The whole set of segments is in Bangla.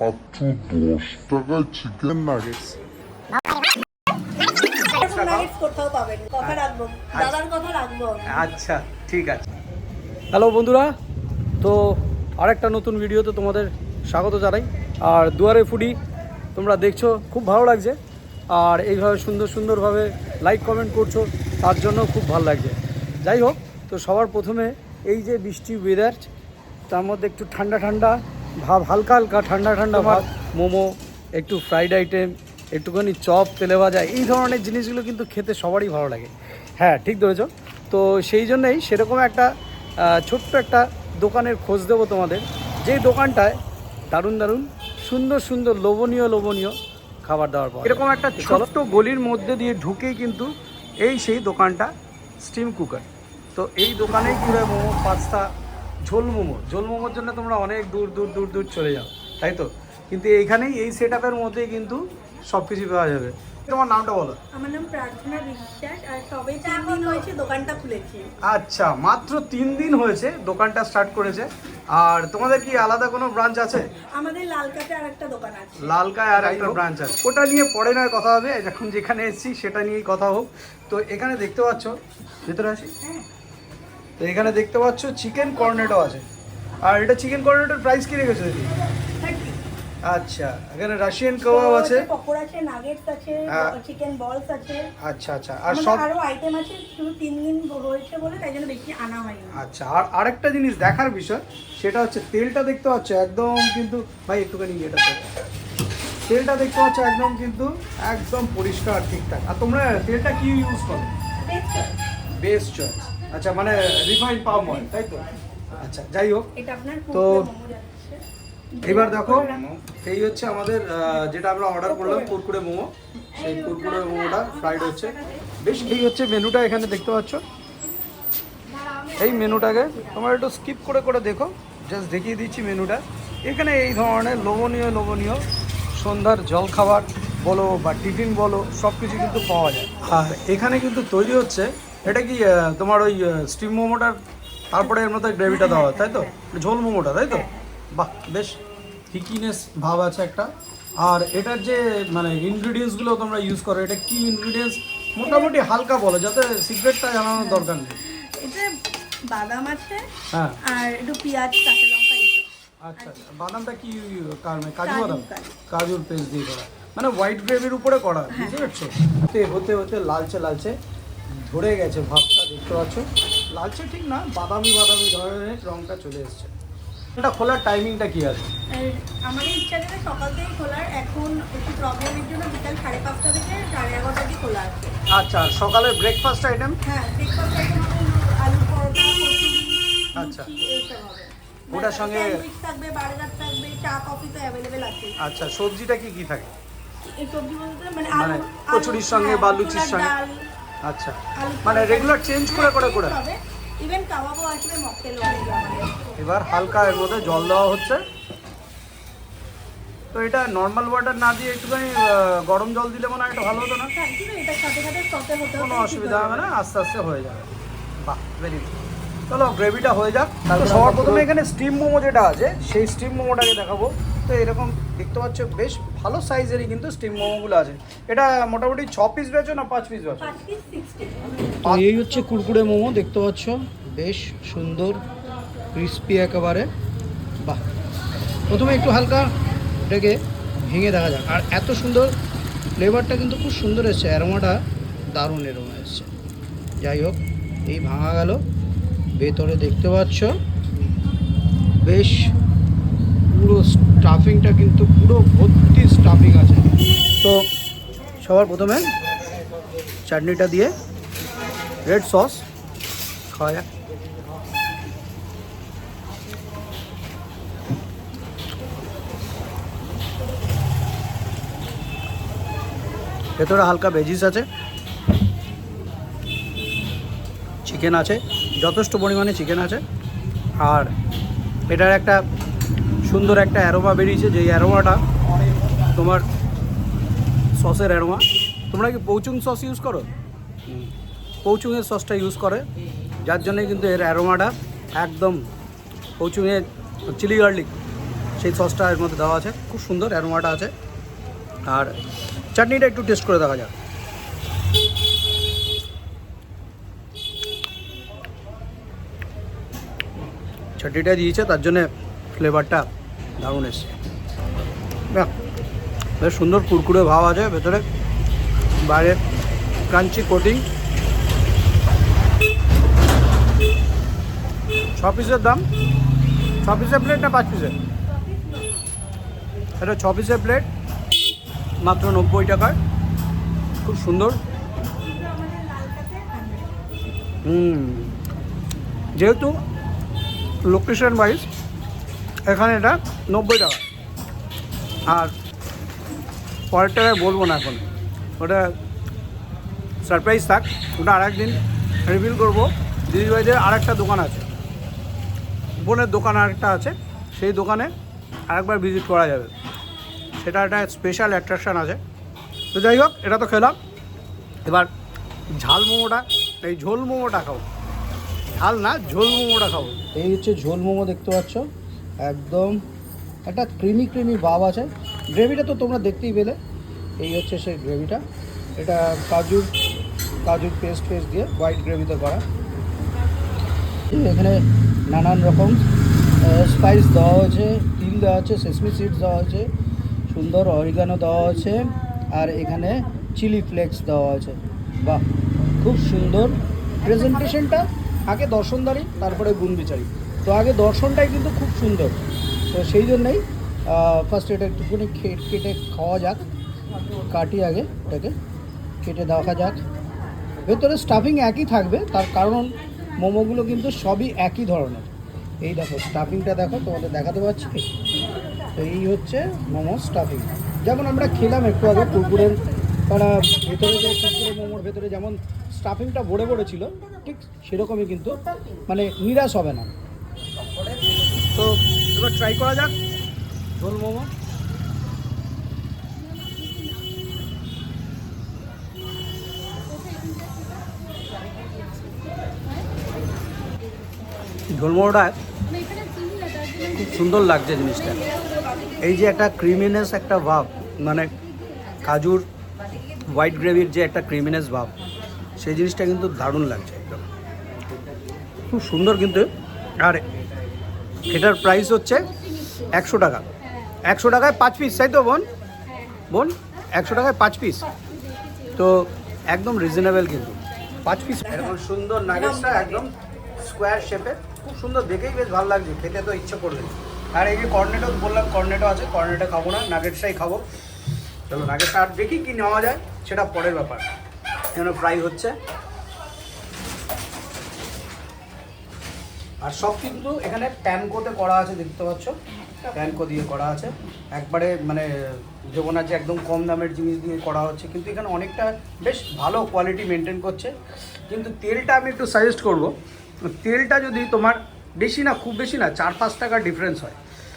মাত্র দশ টাকায় চিকেন নাগেটস নাগেটস কোথাও পাবেন? কথা রাখব। দাদার কথা রাখব আচ্ছা ঠিক আছে। হ্যালো বন্ধুরা তো আরেকটা নতুন ভিডিওতে তোমাদের স্বাগত জানাই। আর দুয়ারে ফুডি তোমরা দেখছ খুব ভালো লাগছে। আর এইভাবে সুন্দর সুন্দরভাবে লাইক কমেন্ট করছ তার জন্য খুব ভালো লাগছে। যাই হোক তো সবার প্রথমে এই যে বৃষ্টি ওয়েদার তার মধ্যে একটু ঠান্ডা ঠান্ডা ভাব হালকা হালকা ঠান্ডা ঠান্ডা ভাব। মোমো একটু ফ্রাইড আইটেম একটুখানি চপ তেলে ভাজা এই ধরনের জিনিসগুলো কিন্তু খেতে সবারই ভালো লাগে। হ্যাঁ ঠিক ধরেছ। তো সেই জন্যই সেরকম একটা ছোট্ট একটা দোকানের খোঁজ দেবো তোমাদের। যেই দোকানটায় দারুণ দারুণ সুন্দর সুন্দর লোভনীয় লোভনীয় খাবার দাবার পাওয়া এরকম একটা ছোট্ট গলির মধ্যে দিয়ে ঢুকেই কিন্তু এই সেই দোকানটা স্টিম কুকার তো এই দোকানেই কীভাবে মোমো পাস্তা ঝোল মোমো ঝোল মোমোর জন্য তোমরা অনেক দূর দূর দূর দূর চলে যাও তাই তো? কিন্তু এইখানেই এই সেট আপের মধ্যেই কিন্তু সব কিছু পাওয়া যাবে। তোমার নামটা বলো। আমার নাম প্রার্থনা বিশ্বাস আর সবে চার দিন হয়েছে দোকানটা খুলেছি। আচ্ছা মাত্র তিন দিন হয়েছে দোকানটা স্টার্ট করেছে। আর তোমাদের কি আলাদা কোনো ব্রাঞ্চ আছে? আমাদের লালকাতে আর একটা দোকান আছে। লালকায় আর একটা ব্রাঞ্চ আছে। ওটা নিয়ে পরে নয় কথা হবে এখন যেখানে এসেছি সেটা নিয়েই কথা হোক। তো এখানে দেখতে পাচ্ছ ভেতরে আসি? হ্যাঁ। তো এখানে দেখতে পাচ্ছ চিকেন কর্নেটো আছে। আর এটা চিকেন কর্নেটোর প্রাইস কি রেখেছো দিদি? আচ্ছা এখানে রাশিয়ান কাবাব আছে। পকোড়া আছে নাগেটস আছে। চিকেন বলস আছে। আচ্ছা আচ্ছা আর সব আরও আইটেম আছে শুধু তিন দিন হয়েছে বলে তাই জন্য বেশি আনা হয়নি। আচ্ছা আর আরেকটা জিনিস দেখার বিষয় সেটা হচ্ছে তেলটা দেখতে পাচ্ছ একদম কিন্তু ভাই একটুখানি এটা। তেলটা দেখতে পাচ্ছ একদম কিন্তু একদম পরিষ্কার ঠিকঠাক। আর তোমরা তেলটা কি ইউজ করো? Best choice। বেস্ট চয়েস আচ্ছা মানে রিফাইন পাম অয়েল তাই তো? আচ্ছা যাই হোক। তো- এবার দেখো এই হচ্ছে আমাদের যেটা আমরা অর্ডার করলাম কুরকুরে। মোমো। সেই কুরকুরে মোমোটা ফ্রাইড হচ্ছে। বেশ এই হচ্ছে মেনুটা এখানে দেখতে পাচ্ছ। এই মেনুটাকে তোমরা একটু স্কিপ করে করে দেখো। জাস্ট দেখিয়ে দিচ্ছি মেনুটা এখানে এই ধরনের লোভনীয় লোভনীয় সন্ধ্যার জলখাবার বলো বা টিফিন বলো সব কিছু কিন্তু পাওয়া যায়। আর এখানে কিন্তু তৈরি হচ্ছে এটা কি তোমার ওই স্টিম মোমোটার তারপরে এর মতো গ্রেভিটা দেওয়া তাই তো? ঝোল মোমোটা তাই তো? বাহ বেশ থিকিনেস ভাব আছে একটা। আর এটার যে মানে ইনগ্রিডিয়েন্টসগুলো তোমরা ইউজ করো এটা কি ইনগ্রিডিয়েন্টস মোটামুটি হালকা বলো যাতে সিক্রেটটা জানানোর দরকার নেই। এটা বাদাম আছে হ্যাঁ। আর একটু পেঁয়াজ কাঁচা লঙ্কা আচ্ছা আচ্ছা। বাদামটা কি কারণে কাজু কাজু, বাদাম? কাজুর পেস্ট দিয়ে করা। মানে হোয়াইট গ্রেভির উপরে করা বুঝতে পারছ? হতে হতে হতে লালচে লালচে। ধরে গেছে ভাবটা দেখতে পাচ্ছ। লালচে ঠিক না বাদামি বাদামি ধরনের রংটা চলে এসছে। এটা খোলার টাইমিংটা কি আছে? আমাদের ইচ্ছা করে সকাল থেকে খোলার এখন একটু প্রবলেমের জন্য বিকাল সাড়ে পাঁচটা থেকে সাড়ে এগারোটা অবধি খোলা আছে। আচ্ছা আর সকালের ব্রেকফাস্ট আইটেম হ্যাঁ ব্রেকফাস্ট আইটেম আলু পরোটা আচ্ছা। হবে। ওটার সঙ্গে- থাকবে বার্গার থাকবে চা কফি তো অ্যাভেলেবেল আছে। আচ্ছা সবজিটা কি কি থাকে? এই সবজি বলতে মানে মানে কচুরির সঙ্গে বা লুচির সঙ্গে? আচ্ছা। মানে রেগুলার চেঞ্জ করে করে করে। ইভেন কাবাবও আসবে মকটেলও এবার হালকা এর মধ্যে জল দেওয়া হচ্ছে। তো এটা নর্মাল ওয়াটার না দিয়ে একটুখানি গরম জল দিলে মনে হয় এটা ভালো হতো না? হ্যাঁ এটার সাথে সাথে সতে হতে কোনো অসুবিধা হবে না আস্তে আস্তে হয়ে যাবে। বাহ ভেরি গুড চলো গ্রেভিটা হয়ে যাক। তারপর সবার প্রথমে এখানে স্টিম মোমো যেটা আছে সেই স্টিম মোমোটাকে দেখাবো। তো এরকম দেখতে পাচ্ছ বেশ ভালো সাইজেরই কিন্তু স্টিম মোমোগুলো আছে। এটা মোটামুটি ছ পিস বেচো না পাঁচ পিস তো এই হচ্ছে কুরকুরে মোমো দেখতে পাচ্ছ? বেশ সুন্দর ক্রিস্পি একেবারে। বাহ। প্রথমে একটু হালকা এটাকে ভেঙে দেখা যাক। আর এত সুন্দর ফ্লেভারটা কিন্তু খুব সুন্দর এসছে অ্যারোমাটা দারুণ এরোমা এসছে। যাই হোক এই ভাঙা গেল। ভেতরে দেখতে পাচ্ছ বেশ পুরো স্টাফিংটা কিন্তু পুরো ভর্তি স্টাফিং আছে। তো সবার প্রথমে চাটনিটা দিয়ে রেড সস খাওয়া যাক। ভেতরে হালকা ভেজিস আছে। চিকেন আছে, যথেষ্ট পরিমাণে চিকেন আছে। আর এটার একটা সুন্দর একটা অ্যারোমা বেরিয়েছে, যেই অ্যারোমাটা তোমার সসের অ্যারোমা তোমরা কি পৌচুং সস ইউজ করো? পৌচুঙের সসটা ইউজ করে। যার জন্যে কিন্তু এর অ্যারোমাটা একদম পৌচুংয়ের চিলি গার্লিক সেই সসটা এর মধ্যে দেওয়া আছে। খুব সুন্দর অ্যারোমাটা আছে। আর চাটনিটা একটু টেস্ট করে দেখা যাক। চাটনিটা দিয়েছে, তার জন্যে ফ্লেভারটা দারুণ এসছে। বেশ সুন্দর কুরকুরে ভাব আছে ভেতরে। বাইরে ক্রাঞ্চি কোটিং। ছ পিসের দাম? ছ পিসের প্লেট না পাঁচ পিসের? এটা ছ পিসের প্লেট মাত্র নব্বই টাকায়। খুব সুন্দর। হুম, যেহেতু লোকেশন ওয়াইজ এখানে এটা নব্বই টাকা। আর পরের টাকায় বলব না এখন। ওটা সারপ্রাইজ থাক, ওটা আর একদিন রিভিল করব। দিদিভাইদের আর একটা দোকান আছে। বোনের দোকান আরেকটা আছে। সেই দোকানে আরেকবার ভিজিট করা যাবে। সেটা একটা স্পেশাল অ্যাট্রাকশান আছে। তো যাই হোক, এটা তো খেলাম। এবার ঝাল মোমোটা, এই ঝোল মোমোটা খাব। ঝাল না, ঝোল মোমোটা খাব। এই হচ্ছে ঝোল মোমো দেখতে পাচ্ছ। একদম। একটা ক্রিমি ক্রিমি ভাব আছে। গ্রেভিটা তো তোমরা দেখতেই পেলে। এই হচ্ছে সেই গ্রেভিটা। এটা কাজুর কাজুর পেস্ট ফেস্ট দিয়ে হোয়াইট গ্রেভিতে করা। এখানে নানান রকম স্পাইস দেওয়া হয়েছে, তিল দেওয়া আছে সেসমি সিডস দেওয়া আছে সুন্দর অরিগানো দেওয়া আছে আর এখানে চিলি ফ্লেক্স দেওয়া আছে বাহ, খুব সুন্দর। প্রেজেন্টেশনটা আগে দর্শনদারি, তারপরে গুণবিচারি। তো আগে দর্শনটাই কিন্তু খুব সুন্দর। তো সেই জন্যই ফার্স্ট এটা একটুখানি কেটে খাওয়া যাক। কাটি আগে এটাকে। কেটে দেখা যাক। ভেতরে স্টাফিং একই থাকবে, তার কারণ মোমোগুলো কিন্তু সবই একই ধরনের। এই দেখো স্টাফিংটা দেখো, তোমাদের দেখাতে পাচ্ছি। তো এই হচ্ছে মোমো স্টাফিং যেমন আমরা খেলাম একটু আগে কুকুরের তারা ভেতরে যে কুকুরের মোমোর ভেতরে যেমন স্টাফিংটা ভরে ভরে ছিল ঠিক সেরকমই কিন্তু মানে নিরাশ হবে না। ট্রাই করা যাক। ঝোল মোমো। ঝোলমোড়টা খুব সুন্দর লাগছে জিনিসটা। এই যে একটা ক্রিমিনেস একটা ভাব মানে কাজুর হোয়াইট গ্রেভির যে একটা ক্রিমিনেস ভাব সেই জিনিসটা কিন্তু দারুণ লাগছে একদম। খুব সুন্দর কিন্তু। আর এটার প্রাইস হচ্ছে একশো টাকা। একশো টাকায় পাঁচ পিস তাই তো বোন? বোন, একশো টাকায় পাঁচ পিস তো একদম রিজনেবল কিন্তু। পাঁচ পিস এরকম সুন্দর নাগেটসটা একদম স্কোয়ার শেপের খুব সুন্দর, দেখেই বেশ ভালো লাগছে। খেতে তো ইচ্ছে করবে। আর এই যে কর্নেটো বললাম কর্নেটো আছে কর্নেটো খাব না নাগেটসটাই খাব। চলো নাগেটসটা আর দেখি কি নেওয়া যায়, সেটা পরের ব্যাপার। কেন ফ্রাই হচ্ছে? আর সব কিন্তু এখানে প্যানকোতে করা আছে, দেখতে পাচ্ছ? প্যানকো দিয়ে করা আছে। একবারে মানে যেমন আছে একদম কম দামের জিনিস দিয়ে করা হচ্ছে, কিন্তু এখানে অনেকটা বেশ ভালো কোয়ালিটি মেনটেন করছে। কিন্তু তেলটা আমি একটু সাজেস্ট করব। তেলটা যদি তোমার বেশি না, খুব বেশি না, চার পাঁচ টাকার ডিফারেন্স হয়।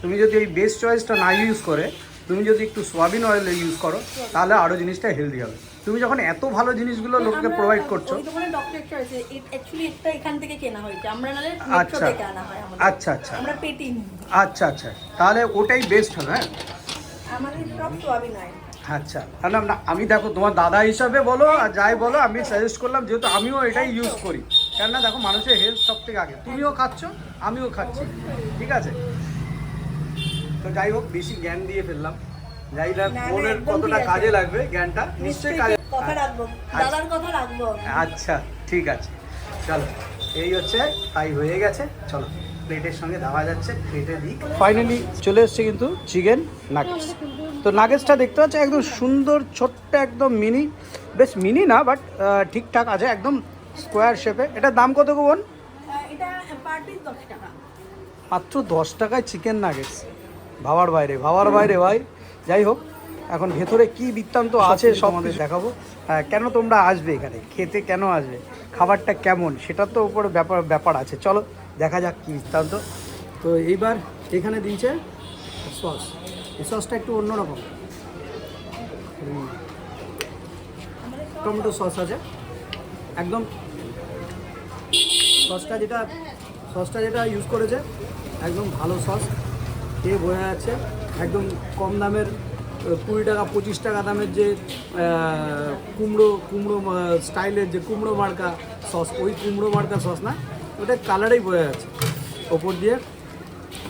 তুমি যদি এই বেস্ট চয়েসটা না ইউজ করে তুমি যদি একটু সোয়াবিন অয়েল ইউজ করো তাহলে আরও জিনিসটা হেলদি হবে। তুমি যখন এত ভালো জিনিসগুলো লোককে প্রোভাইড করছ আচ্ছা। আচ্ছা আচ্ছা। পেটি আচ্ছা আচ্ছা। তাহলে ওটাই বেস্ট হবে হ্যাঁ? আচ্ছা। তাহলে আমরা আমি দেখো তোমার দাদা হিসাবে বলো আর যাই বলো আমি সাজেস্ট করলাম যেহেতু আমিও এটাই ইউজ করি। কেননা দেখো মানুষের হেলথ সব থেকে আগে। তুমিও খাচ্ছ আমিও খাচ্ছি। ঠিক আছে? তো যাই হোক বেশি জ্ঞান দিয়ে ফেললাম। যাই না ফোনের কতটা কাজে লাগবে জ্ঞানটা নিশ্চয়ই কাজে কথা রাখব। দাদার কথা রাখব আচ্ছা ঠিক আছে। চলো এই হচ্ছে তাই হয়ে গেছে। চলো প্লেটের সঙ্গে দেওয়া যাচ্ছে প্লেটে দিই। ফাইনালি চলে এসছে কিন্তু চিকেন নাগেটস। তো নাগেটসটা দেখতে পাচ্ছ একদম সুন্দর ছোট্ট একদম মিনি। বেশ মিনি না বাট ঠিকঠাক আছে একদম স্কোয়ার শেপে এটার দাম কত গো বোন? এটা পার পিস দশ টাকা। মাত্র দশ টাকায় চিকেন নাগেটস। ভাবার বাইরে ভাবার বাইরে ভাই। যাই হোক এখন ভেতরে কি বৃত্তান্ত আছে সব আমাদের দেখাবো। হ্যাঁ, কেন তোমরা আসবে এখানে? খেতে কেন আসবে? খাবারটা কেমন? সেটার তো উপরে ব্যাপার ব্যাপার আছে। চলো দেখা যাক কি বৃত্তান্ত। তো এইবার এখানে দিয়েছে সস। এই সসটা একটু অন্যরকম। টমেটো সস আছে। একদম সসটা যেটা সসটা যেটা ইউজ করেছে একদম ভালো সস। এ বোঝা যাচ্ছে একদম কম দামের কুড়ি টাকা, পঁচিশ টাকা দামের যে কুমড়ো কুমড়ো স্টাইলের যে কুমড়ো মার্কা সস, ওই কুমড়ো মার্কা সস না, ওটা কালারেই বোঝা যাচ্ছে ওপর দিয়ে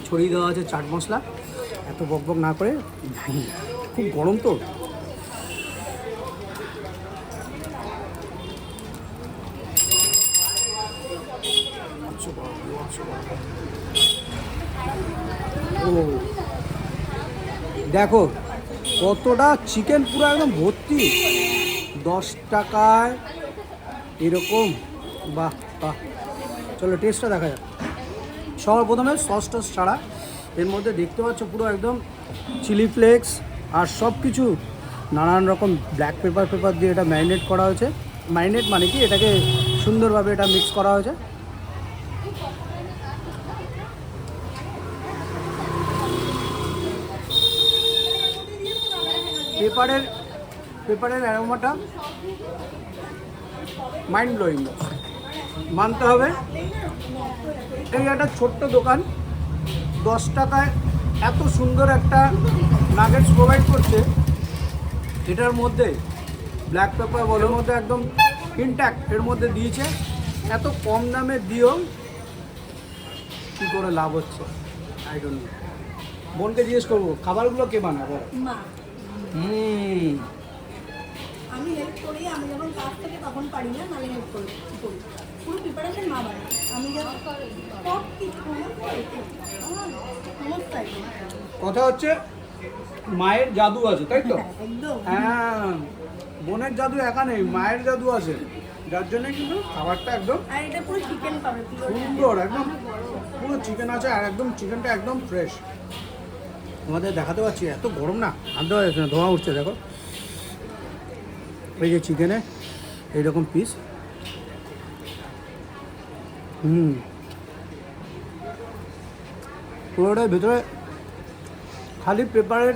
ছড়িয়ে দেওয়া আছে চাট মশলা। এত বক বক না করে খুব গরম তো। দেখো, কতটা চিকেন পুরো একদম ভর্তি। দশ টাকায় এরকম। বাহ বাহ। চলো টেস্টটা দেখা যাক। সবার প্রথমে সস টস ছাড়া। এর মধ্যে দেখতে পাচ্ছ পুরো একদম চিলি ফ্লেক্স আর সব কিছু নানান রকম ব্ল্যাক পেপার পেপার দিয়ে এটা ম্যারিনেট করা হয়েছে। ম্যারিনেট মানে কি? এটাকে সুন্দরভাবে এটা মিক্স করা হয়েছে। পেপারের পেপারের অ্যারোমাটা মাইন্ড ব্লোয়িং মানতে হবে। এই একটা ছোট্ট দোকান, দশ টাকায় এত সুন্দর একটা নাগেটস প্রোভাইড করছে। এটার মধ্যে ব্ল্যাক পেপার বলের মধ্যে একদম ইনট্যাক্ট এর মধ্যে দিয়েছে। এত কম দামে দিয়েও কী করে লাভ হচ্ছে? আই ডোন্ট জিজ্ঞেস করব, খাবারগুলো কে বানাবো হুম আমি হেল্প করি আমি যখন কাজ থেকে তখন পারি না আমি হেল্প করি করি। পুরো প্রিপারেশন মা বানায়। আমি যখন সব কিছু item। কথা হচ্ছে মায়ের জাদু আছে তাই তো? হ্যাঁ বোনের জাদু একা নেই মায়ের জাদু আছে। যার জন্য কিন্তু খাবারটা একদম সুন্দর একদম পুরো চিকেন আছে আর একদম চিকেনটা একদম ফ্রেশ তোমাদের দেখাতে পাচ্ছি এত গরম না, আনতে পারছে না ধোঁয়া উঠছে, দেখো। এই যে চিকেনে এইরকম পিস হুম। পুরোটার ভিতরে খালি পেপারের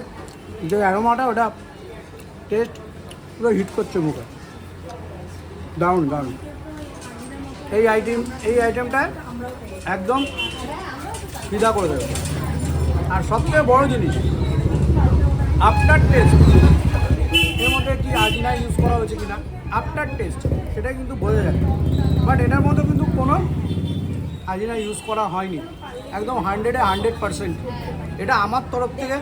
যে অ্যারোমাটা, ওটা টেস্ট পুরো হিট করছে মুখে। দারুণ দারুণ। এই আইটেম এই আইটেমটা একদম সিধা করে দেবে। আর সবথেকে বড় জিনিস আফটার টেস্ট এর মধ্যে কি আজিনা ইউজ করা হয়েছে কিনা আফটার টেস্ট সেটা কিন্তু বোঝা যায়। বাট এটার মধ্যে কিন্তু কোনো আজিনা ইউজ করা হয়নি। একদম হান্ড্রেডে হান্ড্রেড পারসেন্ট এটা আমার তরফ থেকে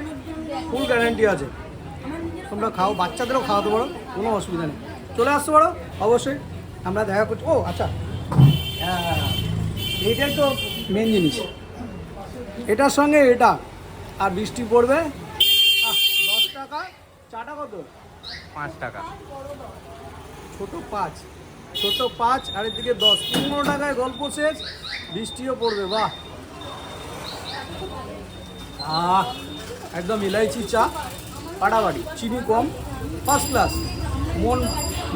ফুল গ্যারান্টি আছে। তোমরা খাও, বাচ্চাদেরও খাওয়াতে পারো, কোনো অসুবিধা নেই। চলে আসতে পারো, অবশ্যই। আমরা দেখা করছি। ও আচ্ছা। এইটাই তো মেন জিনিস। এটার সঙ্গে এটা। আর বৃষ্টি পড়বে? আহ, দশ টাকা চাটা কত? পাঁচ টাকা। ছোট পাঁচ। ছোট পাঁচ আর এদিকে দশ। পনেরো টাকায় গল্প শেষ বৃষ্টিও পড়বে বাহ। আহ একদম ইলাইচি চা পাটাবাড়ি চিনি কম ফার্স্ট ক্লাস মন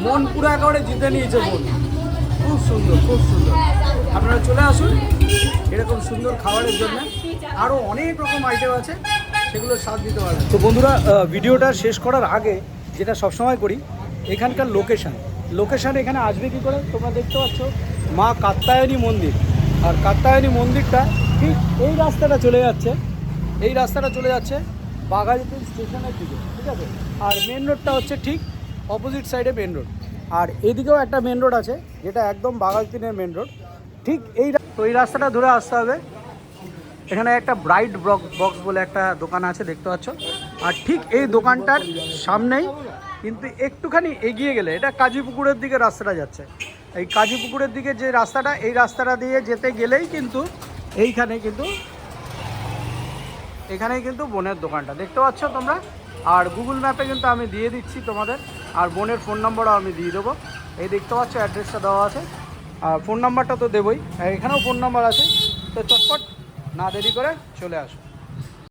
মন পুরো একেবারে জিতে নিয়েছে মন। খুব সুন্দর খুব সুন্দর। আপনারা চলে আসুন এরকম সুন্দর খাবারের জন্য। আরও অনেক রকম আইটেম আছে, সেগুলো স্বাদ দিতে পারবেন। তো বন্ধুরা ভিডিওটা শেষ করার আগে যেটা সবসময় করি, এখানকার লোকেশান লোকেশান এখানে আসবে কি করে? তোমরা দেখতে পাচ্ছ, মা কাত্তায়নী মন্দির। আর কাত্তায়নী মন্দিরটা ঠিক এই রাস্তাটা চলে যাচ্ছে। এই রাস্তাটা চলে যাচ্ছে বাঘাযতীন স্টেশনের দিকে, ঠিক আছে? আর মেন রোডটা হচ্ছে ঠিক অপোজিট সাইডে মেন রোড আর এদিকেও একটা মেন রোড আছে, যেটা একদম বাঘাযতীনের মেন রোড ঠিক এই তো এই রাস্তাটা ধরে আসতে হবে। এখানে একটা ব্রাইট বক্স বলে একটা দোকান আছে, দেখতে পাচ্ছ। আর ঠিক এই দোকানটার সামনেই কিন্তু একটুখানি এগিয়ে গেলে, এটা কাজীপুকুরের দিকে রাস্তাটা যাচ্ছে। এই কাজীপুকুরের দিকে যে রাস্তাটা, এই রাস্তাটা দিয়ে যেতে গেলেই কিন্তু এইখানে কিন্তু, এখানেই কিন্তু বোনের দোকানটা। দেখতে পাচ্ছ তোমরা? আর গুগল ম্যাপে কিন্তু আমি দিয়ে দিচ্ছি তোমাদের। আর বোনের ফোন নম্বরও আমি দিয়ে দেবো। এই দেখতে পাচ্ছ অ্যাড্রেসটা দেওয়া আছে। আর ফোন নাম্বারটা তো দেবই। এখানেও ফোন নাম্বার আছে। তো চটপট না দেরি করে চলে আসো